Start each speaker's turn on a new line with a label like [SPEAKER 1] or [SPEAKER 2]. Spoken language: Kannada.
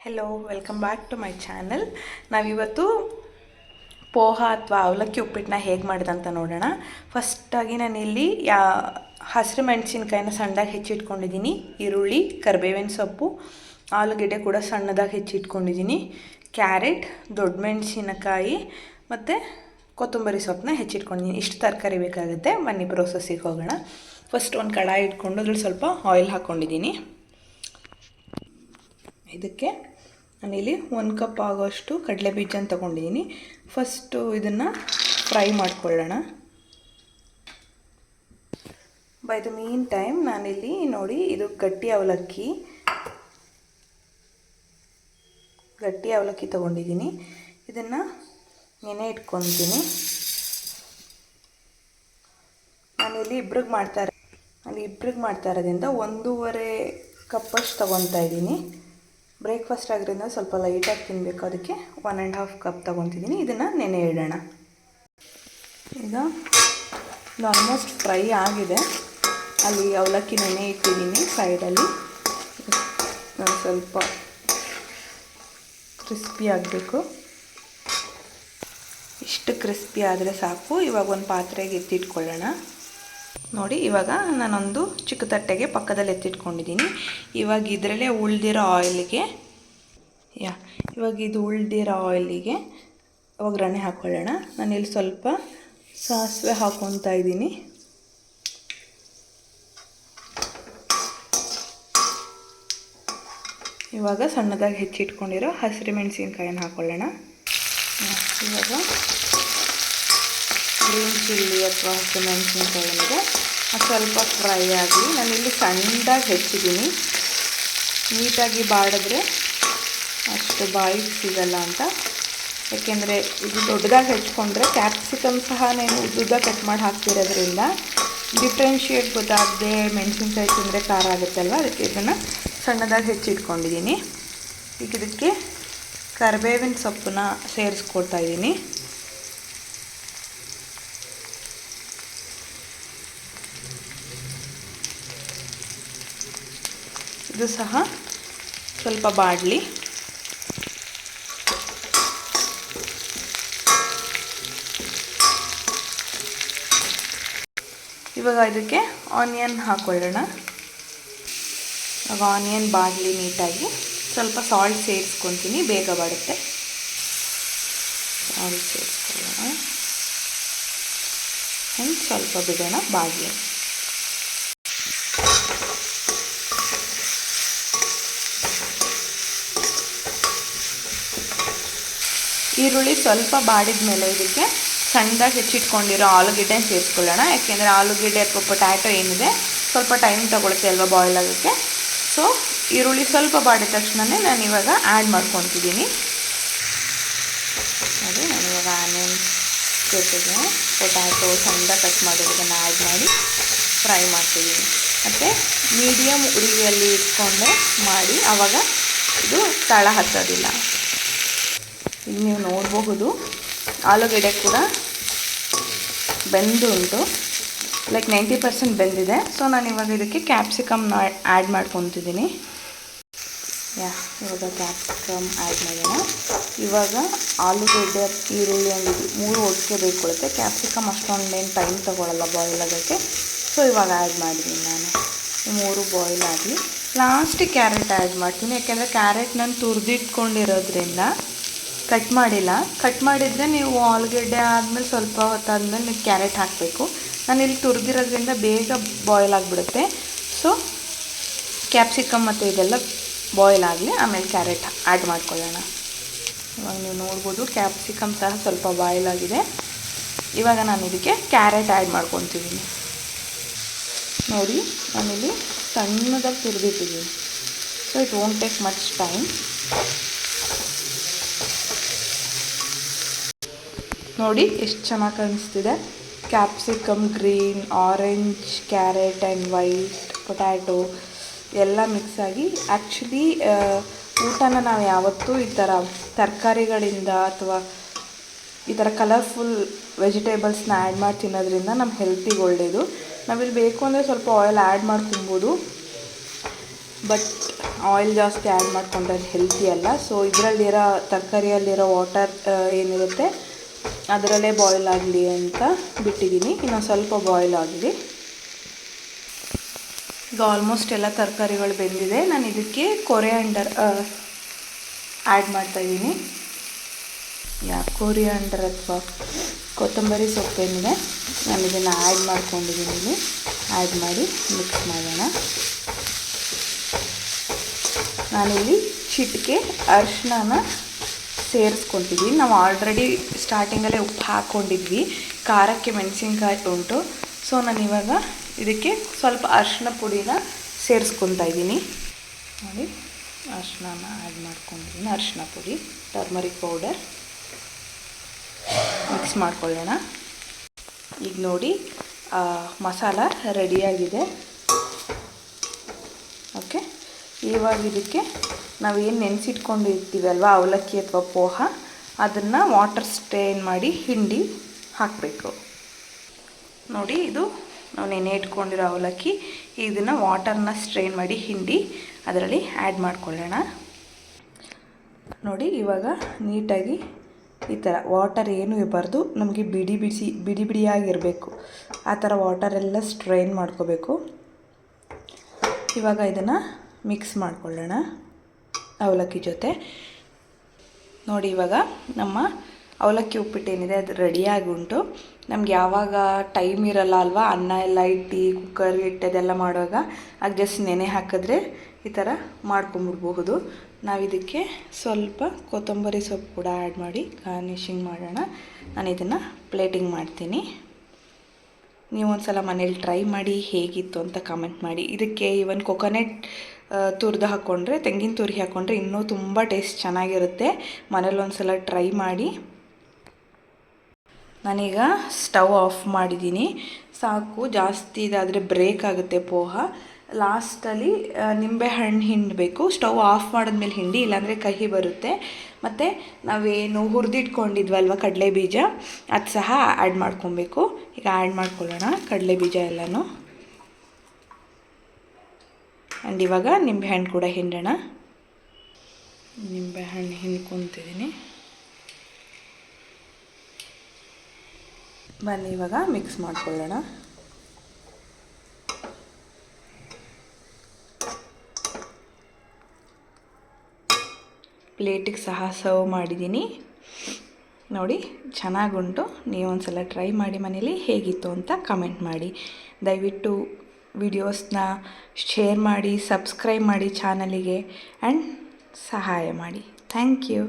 [SPEAKER 1] Hello welcome back to my channel ನಾವಿವತ್ತು ಪೋಹ ಅಥವಾ ಅವಲಕ್ಕಿ ಉಪ್ಪಿಟ್ಟನ್ನ ಹೇಗೆ ಮಾಡಿದಂತ ನೋಡೋಣ. ಫಸ್ಟಾಗಿ ನಾನಿಲ್ಲಿ, ಯಾ, ಹಸಿರು ಮೆಣಸಿನ್ಕಾಯಿನ ಸಣ್ಣದಾಗಿ ಹೆಚ್ಚಿಟ್ಕೊಂಡಿದ್ದೀನಿ ಈರುಳ್ಳಿ, ಕರಿಬೇವಿನ ಸೊಪ್ಪು, ಆಲೂಗೆಡ್ಡೆ ಕೂಡ ಸಣ್ಣದಾಗಿ ಹೆಚ್ಚಿಟ್ಕೊಂಡಿದ್ದೀನಿ ಕ್ಯಾರೆಟ್ ದೊಡ್ಡ ಮೆಣಸಿನಕಾಯಿ ಮತ್ತು ಕೊತ್ತಂಬರಿ ಸೊಪ್ಪನ್ನ ಹೆಚ್ಚಿಟ್ಕೊಂಡಿದ್ದೀನಿ ಇಷ್ಟು ತರಕಾರಿ ಬೇಕಾಗುತ್ತೆ. ಬನ್ನಿ ಪ್ರೋಸೆಸ್ಸಿಗೆ ಹೋಗೋಣ. ಫಸ್ಟ್ ಒಂದು ಕಡಾಯಿ ಇಟ್ಕೊಂಡು ಅದ್ರಲ್ಲಿ ಸ್ವಲ್ಪ ಆಯಿಲ್ ಹಾಕ್ಕೊಂಡಿದ್ದೀನಿ ಇದಕ್ಕೆ ನಾನಿಲ್ಲಿ ಒಂದು ಕಪ್ ಆಗೋಷ್ಟು ಕಡಲೆ ಬೀಜನ ತೊಗೊಂಡಿದ್ದೀನಿ ಫಸ್ಟು ಇದನ್ನು ಫ್ರೈ ಮಾಡ್ಕೊಳ್ಳೋಣ. ಬೈ ದ ಮೀನ್ ಟೈಮ್ ನಾನಿಲ್ಲಿ ನೋಡಿ ಇದು ಗಟ್ಟಿ ಅವಲಕ್ಕಿ. ಗಟ್ಟಿ ಅವಲಕ್ಕಿ ತೊಗೊಂಡಿದ್ದೀನಿ ಇದನ್ನು ನೆನೆ ಇಟ್ಕೊತೀನಿ. ನಾನಿಲ್ಲಿ ಇಬ್ರಿಗೆ ಮಾಡ್ತಾರೆ ನಾನು ಇಬ್ರಿಗೆ ಮಾಡ್ತಾ ಇರೋದ್ರಿಂದ ಒಂದೂವರೆ ಕಪ್ಪಷ್ಟು ತೊಗೊತಾ ಇದ್ದೀನಿ. ಬ್ರೇಕ್ಫಾಸ್ಟ್ ಆಗಿರೋದ್ರಿಂದ ಸ್ವಲ್ಪ ಲೈಟಾಗಿ ತಿನ್ನಬೇಕು ಅದಕ್ಕೆ ಒನ್ ಆ್ಯಂಡ್ ಹಾಫ್ ಕಪ್ ತೊಗೊತಿದ್ದೀನಿ. ಇದನ್ನು ನೆನೆ ಇಡೋಣ. ಈಗ ಇದು ಆಲ್ಮೋಸ್ಟ್ ಫ್ರೈ ಆಗಿದೆ. ಅಲ್ಲಿ ಅವಲಕ್ಕಿ ನೆನೆ ಇಟ್ಟಿದ್ದೀನಿ ಸೈಡಲ್ಲಿ. ಸ್ವಲ್ಪ ಕ್ರಿಸ್ಪಿ ಆಗಬೇಕು. ಇಷ್ಟು ಕ್ರಿಸ್ಪಿ ಆದರೆ ಸಾಕು. ಇವಾಗ ಒಂದು ಪಾತ್ರೆಗೆ ಎತ್ತಿಟ್ಕೊಳ್ಳೋಣ. ನೋಡಿ, ಇವಾಗ ನಾನೊಂದು ಚಿಕ್ಕ ತಟ್ಟೆಗೆ ಪಕ್ಕದಲ್ಲಿ ಎತ್ತಿಟ್ಕೊಂಡಿದ್ದೀನಿ. ಇವಾಗ ಇದರಲ್ಲೇ ಉಳ್ದಿರೋ ಆಯಿಲಿಗೆ, ಯಾ, ಇವಾಗ ಇದು ಉಳ್ದಿರೋ ಆಯಿಲಿಗೆ ಒಗ್ಗರಣೆ ಹಾಕ್ಕೊಳ್ಳೋಣ ನಾನಿಲ್ಲಿ ಸ್ವಲ್ಪ ಸಾಸಿವೆ ಹಾಕ್ಕೊತಾ ಇದ್ದೀನಿ. ಇವಾಗ ಸಣ್ಣದಾಗಿ ಹೆಚ್ಚಿಟ್ಕೊಂಡಿರೋ ಹಸಿರು ಮೆಣಸಿನ್ಕಾಯಿನ ಹಾಕ್ಕೊಳ್ಳೋಣ ಇವಾಗ ಗ್ರೀನ್ ಚಿಲ್ಲಿ ಅಥವಾ ಹಸಿ ಮೆಣಸಿನ್ಕಾಯಿ ಏನಿದೆ ಅದು ಸ್ವಲ್ಪ ಫ್ರೈ ಆಗಿ ನಾನಿಲ್ಲಿ ಸಣ್ಣದಾಗಿ ಹೆಚ್ಚಿದ್ದೀನಿ. ನೀಟಾಗಿ ಬಾಡಿದ್ರೆ ಅಷ್ಟು ಬಾಯಿ ಸಿಗಲ್ಲ ಅಂತ. ಯಾಕೆಂದರೆ ಇದು ದೊಡ್ಡದಾಗಿ ಹೆಚ್ಕೊಂಡ್ರೆ ಕ್ಯಾಪ್ಸಿಕಮ್ ಸಹ ನಾನು ಉದ್ದ ಕಟ್ ಮಾಡಿ ಹಾಕ್ತಿರೋದ್ರಿಂದ ಡಿಫ್ರೆನ್ಷಿಯೇಟ್ ಗೊತ್ತಾಗದೆ ಮೆಣಸಿನ್ಕಾಯಿ ತಿಂದರೆ ಖಾರ ಆಗುತ್ತಲ್ವ ಅದಕ್ಕೆ ಇದನ್ನು ಸಣ್ಣದಾಗಿ ಹೆಚ್ಚಿಟ್ಕೊಂಡಿದ್ದೀನಿ ಈಗ ಇದಕ್ಕೆ ಕರಿಬೇವಿನ ಸೊಪ್ಪನ್ನ ಸೇರಿಸ್ಕೊಡ್ತಾ ಇದ್ದೀನಿ. ಇದು ಸಹ ಸ್ವಲ್ಪ ಬಾಡಲಿ. ಇವಾಗ ಇದಕ್ಕೆ ಆನಿಯನ್ ಹಾಕೊಳ್ಳೋಣ. ಇವಾಗ ಆನಿಯನ್ ಬಾಡಲಿ ನೀಟಾಗಿ ಸ್ವಲ್ಪ ಸಾಲ್ಟ್ ಸೇರಿಸ್ಕೊತೀನಿ, ಬೇಗ ಬಾಡುತ್ತೆ ಸಾಲ್ಟ್ ಸೇರಿಸ್ಕೊಳ್ಳೋಣ. ಒಂದು ಸ್ವಲ್ಪ ಬಿಡೋಣ ಬಾಡಲಿ. ಈರುಳ್ಳಿ ಸ್ವಲ್ಪ ಬಾಡಿದ ಮೇಲೆ ಇದಕ್ಕೆ ಸಣ್ಣದಾಗಿ ಹೆಚ್ಚಿಟ್ಕೊಂಡಿರೋ ಆಲೂಗಡ್ಡೆನ ಸೇರಿಸ್ಕೊಳ್ಳೋಣ. ಯಾಕೆಂದರೆ ಆಲೂಗೆಡ್ಡೆ ಅಥವಾ ಪೊಟ್ಯಾಟೊ ಏನಿದೆ, ಸ್ವಲ್ಪ ಟೈಮ್ ತೊಗೊಳುತ್ತೆ ಅಲ್ವಾ ಬಾಯ್ಲ್ ಆಗೋಕ್ಕೆ. ಸೊ ಈರುಳ್ಳಿ ಸ್ವಲ್ಪ ಬಾಡಿದ ತಕ್ಷಣವೇ ನಾನು ಇವಾಗ ಆ್ಯಡ್ ಮಾಡ್ಕೊತಿದ್ದೀನಿ. ಅದು ನಾನು ಇವಾಗ ಆನಿಯನ್ ಜೊತೆಗೆ ಪೊಟ್ಯಾಟೊ ಸಣ್ಣದಾಗಿ ಕಟ್ ಮಾಡಿರೋದನ್ನು ಆ್ಯಡ್ ಮಾಡಿ ಫ್ರೈ ಮಾಡ್ತಿದ್ದೀನಿ. ಮತ್ತು ಮೀಡಿಯಮ್ ಉರಿಯಲ್ಲಿ ಇಟ್ಕೊಂಡು ಮಾಡಿ ಆವಾಗ ಇದು ತಳ ಹತ್ತೋದಿಲ್ಲ. ಈಗ ನೀವು ನೋಡಬಹುದು. ಆಲೂಗೆಡ್ಡೆ ಕೂಡ ಬೆಂದು ಉಂಟು ಲೈಕ್ ನೈಂಟಿ ಪರ್ಸೆಂಟ್ ಬೆಂದಿದೆ. ಸೊ ನಾನು ಇವಾಗ ಇದಕ್ಕೆ ಕ್ಯಾಪ್ಸಿಕಮ್ನ ಆ್ಯಡ್ ಮಾಡ್ಕೊತಿದ್ದೀನಿ. ಯಾ ಇವಾಗ ಕ್ಯಾಪ್ಸಿಕಮ್ ಆ್ಯಡ್ ಮಾಡೋಣ. ಇವಾಗ ಆಲೂಗೆಡ್ಡೆ, ಈರುಳ್ಳಿ ಒಂದು ಮೂರು ಒಟ್ಟಿಗೆ ಬೇಕೊಳುತ್ತೆ ಕ್ಯಾಪ್ಸಿಕಮ್ ಅಷ್ಟೊಂದೇನು ಟೈಮ್ ತೊಗೊಳಲ್ಲ ಬಾಯ್ಲ್ ಆಗೋಕ್ಕೆ. ಸೊ ಇವಾಗ ಆ್ಯಡ್ ಮಾಡಿದ್ದೀನಿ ನಾನು. ಮೂರು ಬಾಯ್ಲ್ ಆಗಲಿ. ಲಾಸ್ಟಿಗೆ ಕ್ಯಾರೆಟ್ ಆ್ಯಡ್ ಮಾಡ್ತೀನಿ. ಯಾಕೆಂದರೆ ಕ್ಯಾರೆಟ್ ನಾನು ತುರಿದಿಟ್ಕೊಂಡಿರೋದ್ರಿಂದ ಕಟ್ ಮಾಡಿಲ್ಲ. ಕಟ್ ಮಾಡಿದರೆ ನೀವು ಆಲೂಗಡ್ಡೆ ಆದಮೇಲೆ ಸ್ವಲ್ಪ ಹೊತ್ತಾದ್ಮೇಲೆ ನೀವು ಕ್ಯಾರೆಟ್ ಹಾಕಬೇಕು. ನಾನು ಇಲ್ಲಿ ತುರಿದಿರೋದ್ರಿಂದ ಬೇಗ ಬಾಯ್ಲ್ ಆಗಿಬಿಡುತ್ತೆ. ಸೊ ಕ್ಯಾಪ್ಸಿಕಮ್ ಮತ್ತು ಇದೆಲ್ಲ ಬಾಯ್ಲ್ ಆಗಲಿ ಆಮೇಲೆ ಕ್ಯಾರೆಟ್ ಆ್ಯಡ್ ಮಾಡ್ಕೊಳ್ಳೋಣ. ಇವಾಗ ನೀವು ನೋಡ್ಬೋದು ಕ್ಯಾಪ್ಸಿಕಮ್ ಸಹ ಸ್ವಲ್ಪ ಬಾಯ್ಲ್ ಆಗಿದೆ. ಇವಾಗ ನಾನು ಇದಕ್ಕೆ ಕ್ಯಾರೆಟ್ ಆ್ಯಡ್ ಮಾಡ್ಕೊತಿದ್ದೀನಿ. ನೋಡಿ, ನಾನಿಲ್ಲಿ ಸಣ್ಣದಾಗಿ ತುರಿದಿಟ್ಟಿದ್ದೀನಿ. So it won't take much time ನೋಡಿ ಎಷ್ಟು ಚೆನ್ನಾಗಿ ಕಾಣಿಸ್ತಿದೆ. Capsicum green orange carrot and white potato ಎಲ್ಲ ಮಿಕ್ಸ್ ಆಗಿ ಆ್ಯಕ್ಚುಲಿ ಊಟನ ನಾವು ಯಾವತ್ತೂ ಈ ಥರ ತರಕಾರಿಗಳಿಂದ ಅಥವಾ ಈ ಥರ ಕಲರ್ಫುಲ್ ವೆಜಿಟೇಬಲ್ಸ್ನ ಆ್ಯಡ್ ಮಾಡಿ ತಿನ್ನೋದ್ರಿಂದ ನಮ್ಮ ಹೆಲ್ತಿಗೆ ಒಳ್ಳೆಯದು ನಾವಿಲ್ಲಿ ಬೇಕು ಅಂದರೆ ಸ್ವಲ್ಪ ಆಯಿಲ್ ಆ್ಯಡ್ ಮಾಡಿ ತಿನ್ಬೋದು. ಬಟ್ ಆಯಿಲ್ ಜಾಸ್ತಿ ಆ್ಯಡ್ ಮಾಡ್ಕೊಂಡ್ರೆ ಹೆಲ್ತಿ ಅಲ್ಲ. ಸೊ ಇದರಲ್ಲಿರೋ ತರಕಾರಿಯಲ್ಲಿರೋ ವಾಟರ್ ಏನಿರುತ್ತೆ? ಅದರಲ್ಲೇ ಬಾಯ್ಲ್ ಆಗಲಿ ಅಂತ ಬಿಟ್ಟಿದ್ದೀನಿ. ಇನ್ನು ಸ್ವಲ್ಪ ಬಾಯ್ಲ್ ಆಗಲಿ ಇದು ಆಲ್ಮೋಸ್ಟ್ ಎಲ್ಲ ತರಕಾರಿಗಳು ಬೆಂದಿದೆ. ನಾನು ಇದಕ್ಕೆ ಕೊರಿಯಾಂಡರ್ ಆ್ಯಡ್ ಮಾಡ್ತಾಯಿದ್ದೀನಿ ಯಾ ಕೊರಿಯಾಂಡರ್ ಅಥವಾ ಕೊತ್ತಂಬರಿ ಸೊಪ್ಪೇನಿದೆ ನಾನು ಇದನ್ನು ಆ್ಯಡ್ ಮಾಡ್ಕೊಂಡಿದ್ದೀನಿ ಆ್ಯಡ್ ಮಾಡಿ ಮಿಕ್ಸ್ ಮಾಡೋಣ. ನಾನಿಲ್ಲಿ ಚಿಟಿಕೆ ಅರಿಶಿನ ಸೇರಿಸ್ಕೊತಿದ್ವಿ ನಾವು ಆಲ್ರೆಡಿ ಸ್ಟಾರ್ಟಿಂಗಲ್ಲೇ ಉಪ್ಪು ಹಾಕ್ಕೊಂಡಿದ್ವಿ. ಖಾರಕ್ಕೆ ಮೆಣಸಿನ್ಕಾಯಿ ಉಂಟು. ಸೊ ನಾನು ಇವಾಗ ಇದಕ್ಕೆ ಸ್ವಲ್ಪ ಅರಿಶಿನ ಪುಡಿನ ಸೇರಿಸ್ಕೊತಾ ಇದ್ದೀನಿ. ನೋಡಿ ಅರಿಶಿನ ಆ್ಯಡ್ ಮಾಡ್ಕೊಂಡಿದ್ದೀನಿ. ಅರಿಶಿನ ಪುಡಿ ಟರ್ಮರಿಕ್ ಪೌಡರ್ ಮಿಕ್ಸ್ ಮಾಡ್ಕೊಳ್ಳೋಣ. ಈಗ ನೋಡಿ ಮಸಾಲ ರೆಡಿಯಾಗಿದೆ ಓಕೆ ಇವಾಗ ಇದಕ್ಕೆ ನಾವೇನು ನೆನೆಸಿಟ್ಕೊಂಡಿರ್ತೀವಲ್ವ, ಅವಲಕ್ಕಿ ಅಥವಾ ಪೋಹ, ಅದನ್ನು ವಾಟರ್ ಸ್ಟ್ರೇನ್ ಮಾಡಿ ಹಿಂಡಿ ಹಾಕಬೇಕು. ನೋಡಿ, ಇದು ನಾವು ನೆನೆ ಇಟ್ಕೊಂಡಿರೋ ಅವಲಕ್ಕಿ, ಇದನ್ನು ವಾಟರ್ನ ಸ್ಟ್ರೈನ್ ಮಾಡಿ ಹಿಂಡಿ ಅದರಲ್ಲಿ ಆ್ಯಡ್ ಮಾಡ್ಕೊಳ್ಳೋಣ. ನೋಡಿ, ಇವಾಗ ನೀಟಾಗಿ ಈ ಥರ ವಾಟರ್ ಏನೂ ಇರಬಾರ್ದು, ನಮಗೆ ಬಿಡಿ ಬಿಸಿ ಬಿಡಿ ಬಿಡಿಯಾಗಿರಬೇಕು. ಆ ಥರ ವಾಟರೆಲ್ಲ ಸ್ಟ್ರೈನ್ ಮಾಡ್ಕೋಬೇಕು. ಇವಾಗ ಇದನ್ನು ಮಿಕ್ಸ್ ಮಾಡ್ಕೊಳ್ಳೋಣ. ಅವಲಕ್ಕಿ ಜೊತೆ. ನೋಡಿ ಇವಾಗ ನಮ್ಮ ಅವಲಕ್ಕಿ ಉಪ್ಪಿಟ್ಟು ಏನಿದೆ ಅದು ರೆಡಿಯಾಗಿ ಉಂಟು ನಮ್ಗೆ ಯಾವಾಗ ಟೈಮ್ ಇರಲ್ಲ ಅಲ್ವಾ, ಅನ್ನ ಎಲ್ಲ ಇಟ್ಟು ಕುಕ್ಕರ್ ಇಟ್ಟು ಅದೆಲ್ಲ ಮಾಡುವಾಗ ಆಗ ಜಸ್ಟ್ ನೆನೆ ಹಾಕಿದ್ರೆ ಈ ಥರ ಮಾಡ್ಕೊಂಬಿಡ್ಬಹುದು. ನಾವು ಇದಕ್ಕೆ ಸ್ವಲ್ಪ ಕೊತ್ತಂಬರಿ ಸೊಪ್ಪು ಕೂಡ ಆ್ಯಡ್ ಮಾಡಿ ಗಾರ್ನಿಷಿಂಗ್ ಮಾಡೋಣ. ನಾನು ಇದನ್ನು ಪ್ಲೇಟಿಂಗ್ ಮಾಡ್ತೀನಿ. ನೀವು ಒಂದ್ಸಲ ಮನೇಲಿ ಟ್ರೈ ಮಾಡಿ ಹೇಗಿತ್ತು ಅಂತ ಕಮೆಂಟ್ ಮಾಡಿ. ಇದಕ್ಕೆ ಈವನ್ ಕೊಕೊನೆಟ್ ತುರಿದು ಹಾಕ್ಕೊಂಡ್ರೆ ತೆಂಗಿನ ತುರಿ ಹಾಕ್ಕೊಂಡ್ರೆ ಇನ್ನೂ ತುಂಬ ಟೇಸ್ಟ್ ಚೆನ್ನಾಗಿರುತ್ತೆ. ಮನೇಲಿ ಒಂದ್ಸಲ ಟ್ರೈ ಮಾಡಿ. ನಾನೀಗ ಸ್ಟವ್ ಆಫ್ ಮಾಡಿದ್ದೀನಿ. ಸಾಕು, ಜಾಸ್ತಿ ಇದಾದರೆ ಬ್ರೇಕ್ ಆಗುತ್ತೆ ಪೋಹ. ಲಾಸ್ಟಲ್ಲಿ ನಿಂಬೆಹಣ್ಣು ಹಿಂಡಬೇಕು. ಸ್ಟವ್ ಆಫ್ ಮಾಡಿದ್ಮೇಲೆ ಹಿಂಡಿ, ಇಲ್ಲಾಂದರೆ ಕಹಿ ಬರುತ್ತೆ. ಮತ್ತು ನಾವೇನು ಹುರಿದಿಟ್ಕೊಂಡಿದ್ವಲ್ವ ಕಡಲೆ ಬೀಜ ಅದು ಸಹ ಆ್ಯಡ್ ಮಾಡ್ಕೊಬೇಕು. ಈಗ ಆ್ಯಡ್ ಮಾಡ್ಕೊಳ್ಳೋಣ ಕಡಲೆ ಬೀಜ ಎಲ್ಲನೂ. ಆ್ಯಂಡ್ ಇವಾಗ ನಿಂಬೆಹಣ್ಣು ಕೂಡ ಹಿಂಡೋಣ. ನಿಂಬೆಹಣ್ಣು ಹಿಂಡ್ಕೊತಿದ್ದೀನಿ ಬನ್ನಿ, ಇವಾಗ ಮಿಕ್ಸ್ ಮಾಡ್ಕೊಳ್ಳೋಣ. ಪ್ಲೇಟಿಗೆ ಸಹ ಸರ್ವ್ ಮಾಡಿದ್ದೀನಿ ನೋಡಿ, ಚೆನ್ನಾಗುಂಟು. ನೀವು ಒಂದ್ಸಲ ಟ್ರೈ ಮಾಡಿ ಮನೇಲಿ ಹೇಗಿತ್ತು ಅಂತ ಕಮೆಂಟ್ ಮಾಡಿ. ದಯವಿಟ್ಟು ವಿಡಿಯೋಸ್ನ ಶೇರ್ ಮಾಡಿ ಸಬ್ಸ್ಕ್ರೈಬ್ ಮಾಡಿ ಚಾನಲಿಗೆ ಆ್ಯಂಡ್ ಸಹಾಯ ಮಾಡಿ. Thank you